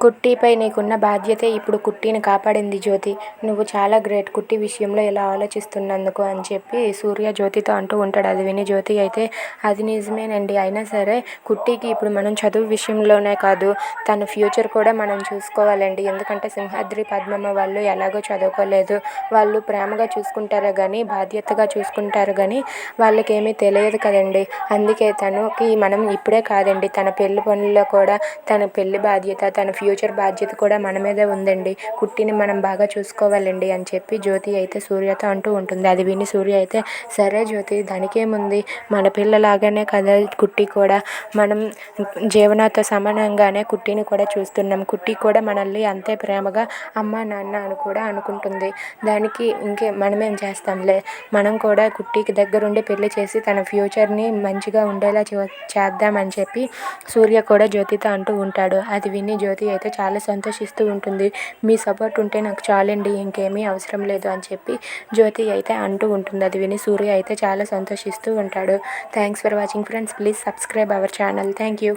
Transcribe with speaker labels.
Speaker 1: కుట్టీపై నీకున్న బాధ్యతే ఇప్పుడు కుట్టిని కాపాడింది జ్యోతి. నువ్వు చాలా గ్రేట్ కుట్టి విషయంలో ఇలా ఆలోచిస్తున్నందుకు అని చెప్పి సూర్య జ్యోతితో అంటూ ఉంటాడు. అది విని జ్యోతి అయితే అది నిజమేనండి. అయినా సరే కుట్టికి ఇప్పుడు మనం చదువు విషయంలోనే కాదు తన ఫ్యూచర్ కూడా మనం చూసుకోవాలండి. ఎందుకంటే సింహాద్రి పద్మమ్మ వాళ్ళు ఎలాగో చదువుకోలేదు. వాళ్ళు ప్రేమగా చూసుకుంటారే కానీ బాధ్యతగా చూసుకుంటారు కానీ వాళ్ళకేమీ తెలియదు కదండి. అందుకే తనకి మనం ఇప్పుడే కాదండి తన పెళ్ళి పనుల్లో కూడా తన పెళ్ళి బాధ్యత తన ఫ్యూచర్ ఫ్యూచర్ బాధ్యత కూడా మన మీదే ఉందండి. కుట్టిని మనం బాగా చూసుకోవాలండి అని చెప్పి జ్యోతి అయితే సూర్యతో అంటూ ఉంటుంది. అది విని సూర్య అయితే సరే జ్యోతి దానికేముంది మన పిల్లలాగానే కదా కుట్టి కూడా మనం జీవనతో సమానంగానే కుట్టిని కూడా చూస్తున్నాం. కుట్టి కూడా మనల్ని అంతే ప్రేమగా అమ్మ నాన్న అని కూడా అనుకుంటుంది. దానికి ఇంకే మనమేం చేస్తాంలే మనం కూడా కుట్టికి దగ్గరుండి పెళ్ళి చేసి తన ఫ్యూచర్ని మంచిగా ఉండేలా చే చేద్దామని చెప్పి సూర్య కూడా జ్యోతితో అంటూ ఉంటాడు. అది విని జ్యోతి అయితే చాలా సంతోషిస్తూ ఉంటుంది. మీ సపోర్ట్ ఉంటే నాకు చాలండి ఇంకేమీ అవసరం లేదు అని చెప్పి జ్యోతి అయితే అంటూ ఉంటుంది. అది విని సూర్య అయితే చాలా సంతోషిస్తూ ఉంటాడు. Thanks for watching friends please subscribe our channel thank you